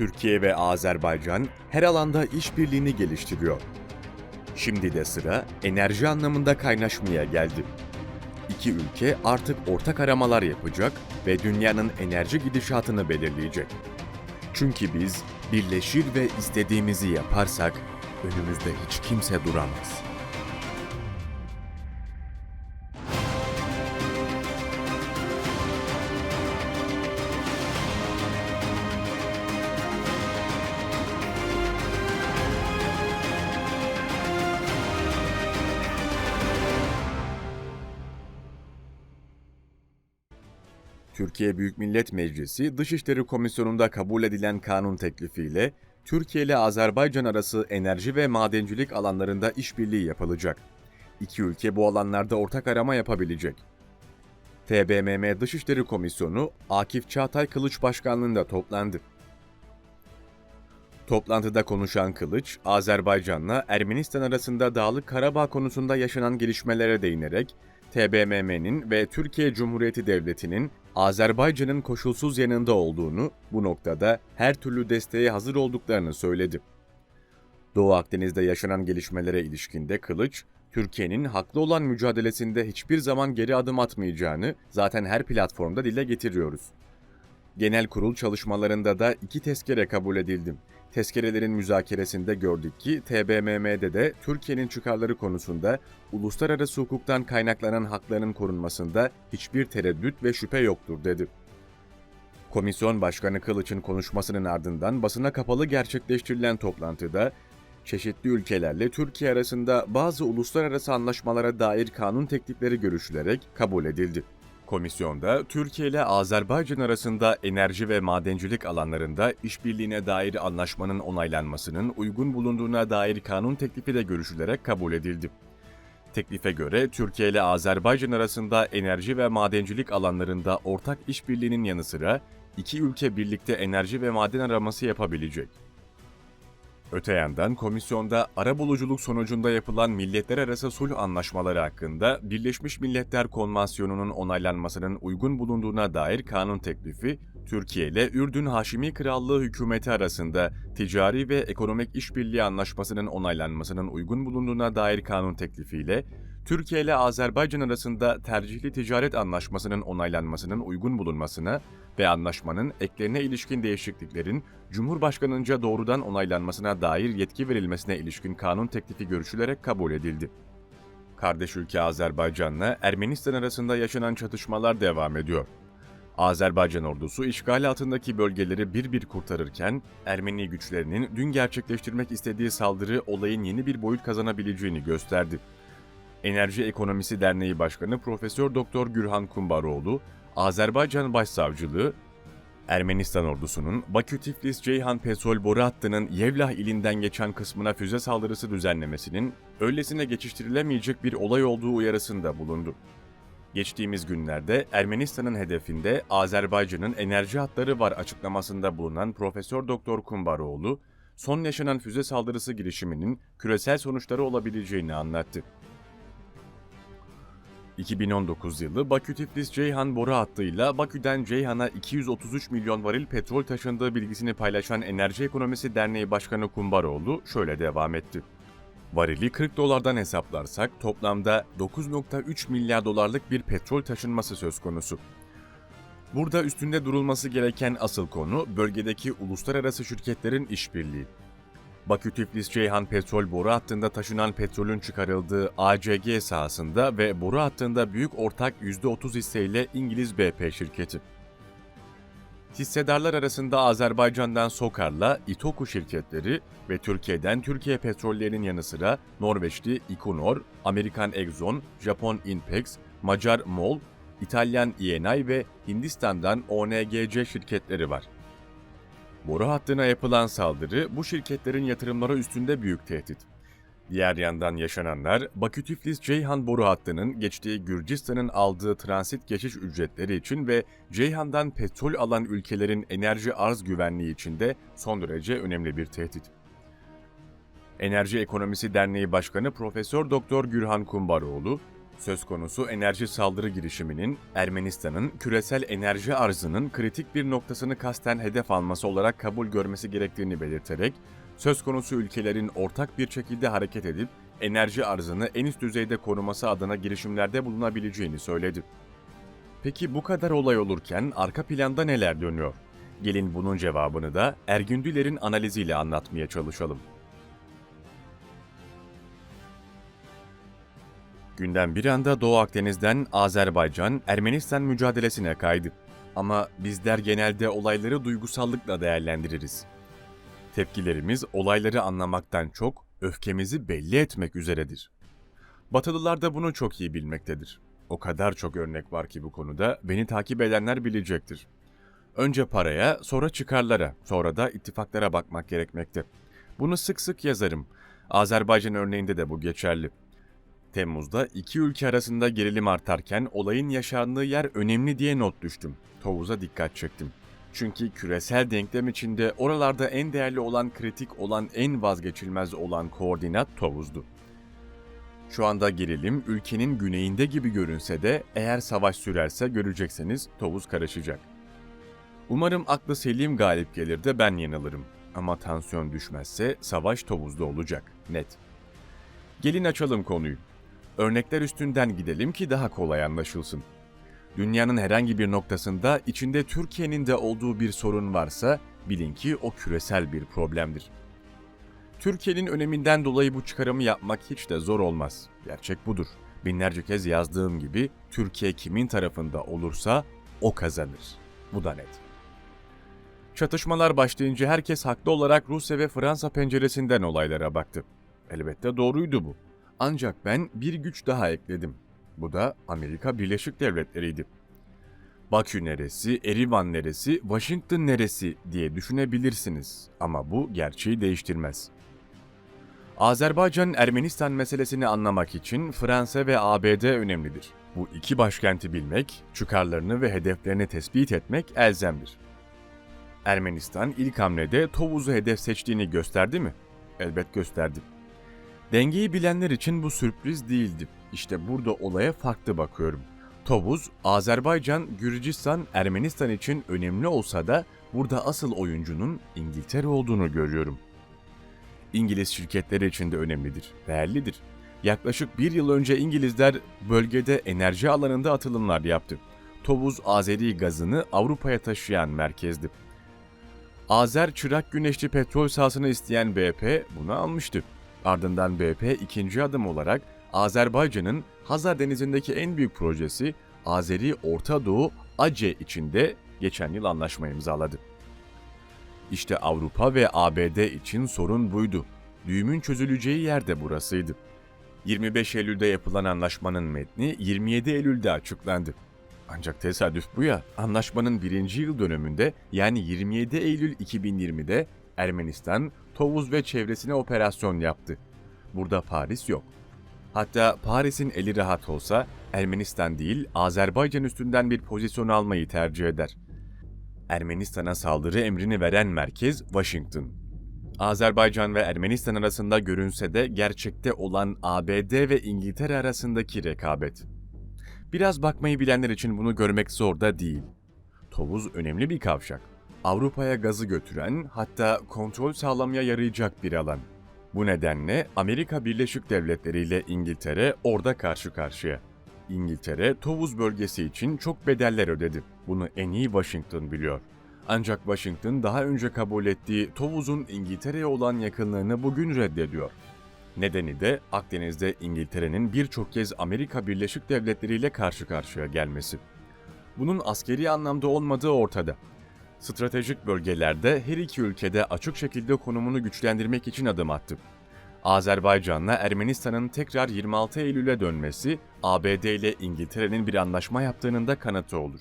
Türkiye ve Azerbaycan her alanda işbirliğini geliştiriyor. Şimdi de sıra enerji anlamında kaynaşmaya geldi. İki ülke artık ortak aramalar yapacak ve dünyanın enerji gidişatını belirleyecek. Çünkü biz birleşir ve istediğimizi yaparsak önümüzde hiç kimse duramaz. Türkiye Büyük Millet Meclisi Dışişleri Komisyonu'nda kabul edilen kanun teklifiyle Türkiye ile Azerbaycan arası enerji ve madencilik alanlarında işbirliği yapılacak. İki ülke bu alanlarda ortak arama yapabilecek. TBMM Dışişleri Komisyonu Akif Çağatay Kılıç Başkanlığında toplandı. Toplantıda konuşan Kılıç, Azerbaycan'la Ermenistan arasında Dağlık Karabağ konusunda yaşanan gelişmelere değinerek TBMM'nin ve Türkiye Cumhuriyeti Devleti'nin Azerbaycan'ın koşulsuz yanında olduğunu, bu noktada her türlü desteğe hazır olduklarını söyledi. Doğu Akdeniz'de yaşanan gelişmelere ilişkinde Kılıç, Türkiye'nin haklı olan mücadelesinde hiçbir zaman geri adım atmayacağını zaten her platformda dile getiriyoruz. Genel kurul çalışmalarında da iki tezkere kabul edildi. Tezkerelerin müzakeresinde gördük ki TBMM'de de Türkiye'nin çıkarları konusunda uluslararası hukuktan kaynaklanan haklarının korunmasında hiçbir tereddüt ve şüphe yoktur dedi. Komisyon Başkanı Kılıç'ın konuşmasının ardından basına kapalı gerçekleştirilen toplantıda çeşitli ülkelerle Türkiye arasında bazı uluslararası anlaşmalara dair kanun teklifleri görüşülerek kabul edildi. Komisyonda Türkiye ile Azerbaycan arasında enerji ve madencilik alanlarında işbirliğine dair anlaşmanın onaylanmasının uygun bulunduğuna dair kanun teklifi de görüşülerek kabul edildi. Teklife göre Türkiye ile Azerbaycan arasında enerji ve madencilik alanlarında ortak işbirliğinin yanı sıra iki ülke birlikte enerji ve maden araması yapabilecek. Öte yandan komisyonda arabuluculuk sonucunda yapılan milletler arası sulh anlaşmaları hakkında Birleşmiş Milletler Konvansiyonu'nun onaylanmasının uygun bulunduğuna dair kanun teklifi, Türkiye ile Ürdün Haşimi Krallığı hükümeti arasında ticari ve ekonomik işbirliği anlaşmasının onaylanmasının uygun bulunduğuna dair kanun teklifiyle Türkiye ile Azerbaycan arasında tercihli ticaret anlaşmasının onaylanmasının uygun bulunmasına ve anlaşmanın eklerine ilişkin değişikliklerin Cumhurbaşkanınca doğrudan onaylanmasına dair yetki verilmesine ilişkin kanun teklifi görüşülerek kabul edildi. Kardeş ülke Azerbaycan'la Ermenistan arasında yaşanan çatışmalar devam ediyor. Azerbaycan ordusu işgal altındaki bölgeleri bir bir kurtarırken Ermeni güçlerinin dün gerçekleştirmek istediği saldırı olayın yeni bir boyut kazanabileceğini gösterdi. Enerji Ekonomisi Derneği Başkanı Profesör Doktor Gürhan Kumbaroğlu, Azerbaycan Başsavcılığı, Ermenistan ordusunun Bakü-Tiflis-Ceyhan petrol boru hattının Yevlah ilinden geçen kısmına füze saldırısı düzenlemesinin öylesine geçiştirilemeyecek bir olay olduğu uyarısında bulundu. Geçtiğimiz günlerde Ermenistan'ın hedefinde Azerbaycan'ın enerji hatları var açıklamasında bulunan Profesör Doktor Kumbaroğlu, son yaşanan füze saldırısı girişiminin küresel sonuçları olabileceğini anlattı. 2019 yılı Bakü-Tiflis-Ceyhan boru hattıyla Bakü'den Ceyhan'a 233 milyon varil petrol taşındığı bilgisini paylaşan Enerji Ekonomisi Derneği Başkanı Kumbaroğlu şöyle devam etti. Varili 40 dolardan hesaplarsak toplamda 9.3 milyar dolarlık bir petrol taşınması söz konusu. Burada üstünde durulması gereken asıl konu bölgedeki uluslararası şirketlerin işbirliği. Bakü-Tiflis-Ceyhan petrol boru hattında taşınan petrolün çıkarıldığı ACG sahasında ve boru hattında büyük ortak %30 hisseyle İngiliz BP şirketi. Hissedarlar arasında Azerbaycan'dan Sokar'la Itoku şirketleri ve Türkiye'den Türkiye Petrollerinin yanı sıra Norveçli Equinor, Amerikan Exxon, Japon Inpex, Macar MOL, İtalyan Eni ve Hindistan'dan ONGC şirketleri var. Boru hattına yapılan saldırı bu şirketlerin yatırımları üstünde büyük tehdit. Diğer yandan yaşananlar, Bakü-Tiflis-Ceyhan boru hattının geçtiği Gürcistan'ın aldığı transit geçiş ücretleri için ve Ceyhan'dan petrol alan ülkelerin enerji arz güvenliği için de son derece önemli bir tehdit. Enerji Ekonomisi Derneği Başkanı Profesör Doktor Gürhan Kumbaroğlu, Söz konusu enerji saldırı girişiminin Ermenistan'ın küresel enerji arzının kritik bir noktasını kasten hedef alması olarak kabul görmesi gerektiğini belirterek, söz konusu ülkelerin ortak bir şekilde hareket edip enerji arzını en üst düzeyde koruması adına girişimlerde bulunabileceğini söyledi. Peki bu kadar olay olurken arka planda neler dönüyor? Gelin bunun cevabını da Ergündüler'in analiziyle anlatmaya çalışalım. Gündem bir anda Doğu Akdeniz'den Azerbaycan, Ermenistan mücadelesine kaydı. Ama bizler genelde olayları duygusallıkla değerlendiririz. Tepkilerimiz olayları anlamaktan çok öfkemizi belli etmek üzeredir. Batılılar da bunu çok iyi bilmektedir. O kadar çok örnek var ki bu konuda beni takip edenler bilecektir. Önce paraya, sonra çıkarlara, sonra da ittifaklara bakmak gerekmekte. Bunu sık sık yazarım. Azerbaycan örneğinde de bu geçerli. Temmuz'da iki ülke arasında gerilim artarken olayın yaşandığı yer önemli diye not düştüm. Tovuz'a dikkat çektim. Çünkü küresel denklem içinde oralarda en değerli olan, kritik olan, en vazgeçilmez olan koordinat Tovuz'du. Şu anda gerilim ülkenin güneyinde gibi görünse de eğer savaş sürerse görecekseniz Tovuz karışacak. Umarım aklı selim galip gelir de ben yanılırım. Ama tansiyon düşmezse savaş Tovuz'da olacak, net. Gelin açalım konuyu. Örnekler üstünden gidelim ki daha kolay anlaşılsın. Dünyanın herhangi bir noktasında içinde Türkiye'nin de olduğu bir sorun varsa bilin ki o küresel bir problemdir. Türkiye'nin öneminden dolayı bu çıkarımı yapmak hiç de zor olmaz. Gerçek budur. Binlerce kez yazdığım gibi Türkiye kimin tarafında olursa o kazanır. Bu da net. Çatışmalar başlayınca herkes haklı olarak Rusya ve Fransa penceresinden olaylara baktı. Elbette doğruydu bu. Ancak ben bir güç daha ekledim. Bu da Amerika Birleşik Devletleri'ydi. Bakü neresi, Erivan neresi, Washington neresi diye düşünebilirsiniz ama bu gerçeği değiştirmez. Azerbaycan-Ermenistan meselesini anlamak için Fransa ve ABD önemlidir. Bu iki başkenti bilmek, çıkarlarını ve hedeflerini tespit etmek elzemdir. Ermenistan ilk hamlede Tovuz'u hedef seçtiğini gösterdi mi? Elbet gösterdi. Dengeyi bilenler için bu sürpriz değildi. İşte burada olaya farklı bakıyorum. Tovuz, Azerbaycan, Gürcistan, Ermenistan için önemli olsa da burada asıl oyuncunun İngiltere olduğunu görüyorum. İngiliz şirketleri için de önemlidir, değerlidir. Yaklaşık bir yıl önce İngilizler bölgede enerji alanında atılımlar yaptı. Tovuz Azeri gazını Avrupa'ya taşıyan merkezdi. Azer çırak güneşli petrol sahasını isteyen BP bunu almıştı. Ardından BP ikinci adım olarak Azerbaycan'ın Hazar Denizi'ndeki en büyük projesi Azeri Orta Doğu ACE içinde geçen yıl anlaşma imzaladı. İşte Avrupa ve ABD için sorun buydu. Düğümün çözüleceği yer de burasıydı. 25 Eylül'de yapılan anlaşmanın metni 27 Eylül'de açıklandı. Ancak tesadüf bu ya, anlaşmanın birinci yıl dönümünde yani 27 Eylül 2020'de Ermenistan, Tovuz ve çevresine operasyon yaptı. Burada Paris yok. Hatta Paris'in eli rahat olsa Ermenistan değil Azerbaycan üstünden bir pozisyon almayı tercih eder. Ermenistan'a saldırı emrini veren merkez Washington. Azerbaycan ve Ermenistan arasında görünse de gerçekte olan ABD ve İngiltere arasındaki rekabet. Biraz bakmayı bilenler için bunu görmek zor da değil. Tovuz önemli bir kavşak. Avrupa'ya gazı götüren, hatta kontrol sağlamaya yarayacak bir alan. Bu nedenle Amerika Birleşik Devletleri ile İngiltere orada karşı karşıya. İngiltere, Tovuz bölgesi için çok bedeller ödedi. Bunu en iyi Washington biliyor. Ancak Washington daha önce kabul ettiği Tovuz'un İngiltere'ye olan yakınlığını bugün reddediyor. Nedeni de Akdeniz'de İngiltere'nin birçok kez Amerika Birleşik Devletleri ile karşı karşıya gelmesi. Bunun askeri anlamda olmadığı ortada. Stratejik bölgelerde her iki ülkede açık şekilde konumunu güçlendirmek için adım attı. Azerbaycan'la Ermenistan'ın tekrar 26 Eylül'e dönmesi, ABD ile İngiltere'nin bir anlaşma yaptığının da kanıtı olur.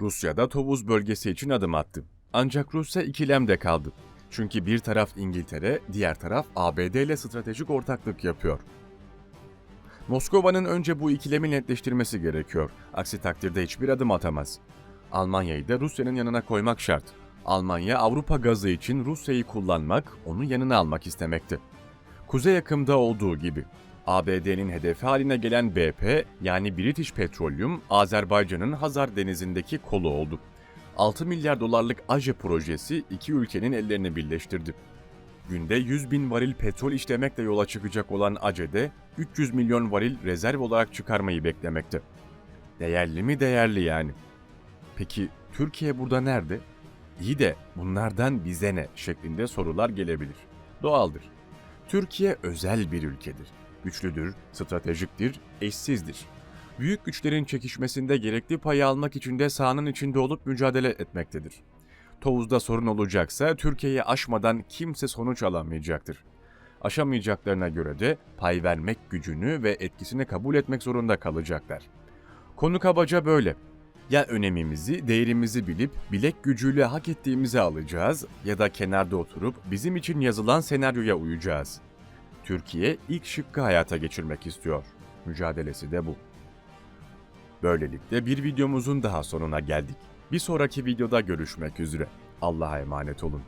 Rusya da Tovuz bölgesi için adım attı. Ancak Rusya ikilemde kaldı. Çünkü bir taraf İngiltere, diğer taraf ABD ile stratejik ortaklık yapıyor. Moskova'nın önce bu ikilemi netleştirmesi gerekiyor. Aksi takdirde hiçbir adım atamaz. Almanya'yı da Rusya'nın yanına koymak şart. Almanya Avrupa gazı için Rusya'yı kullanmak, onu yanına almak istemekte. Kuzey yakımda olduğu gibi. ABD'nin hedefi haline gelen BP yani British Petroleum, Azerbaycan'ın Hazar Denizi'ndeki kolu oldu. 6 milyar dolarlık AJE projesi iki ülkenin ellerini birleştirdi. Günde 100 bin varil petrol işlemekle yola çıkacak olan ACE'de 300 milyon varil rezerv olarak çıkarmayı beklemekte. Değerli mi değerli yani? Peki Türkiye burada nerede? İyi de bunlardan bize ne şeklinde sorular gelebilir. Doğaldır. Türkiye özel bir ülkedir. Güçlüdür, stratejiktir, eşsizdir. Büyük güçlerin çekişmesinde gerekli payı almak için de sahanın içinde olup mücadele etmektedir. Tovuz'da sorun olacaksa Türkiye'yi aşmadan kimse sonuç alamayacaktır. Aşamayacaklarına göre de pay vermek gücünü ve etkisini kabul etmek zorunda kalacaklar. Konu kabaca böyle. Ya önemimizi, değerimizi bilip bilek gücüyle hak ettiğimizi alacağız ya da kenarda oturup bizim için yazılan senaryoya uyacağız. Türkiye ilk şıkkı hayata geçirmek istiyor. Mücadelesi de bu. Böylelikle bir videomuzun daha sonuna geldik. Bir sonraki videoda görüşmek üzere. Allah'a emanet olun.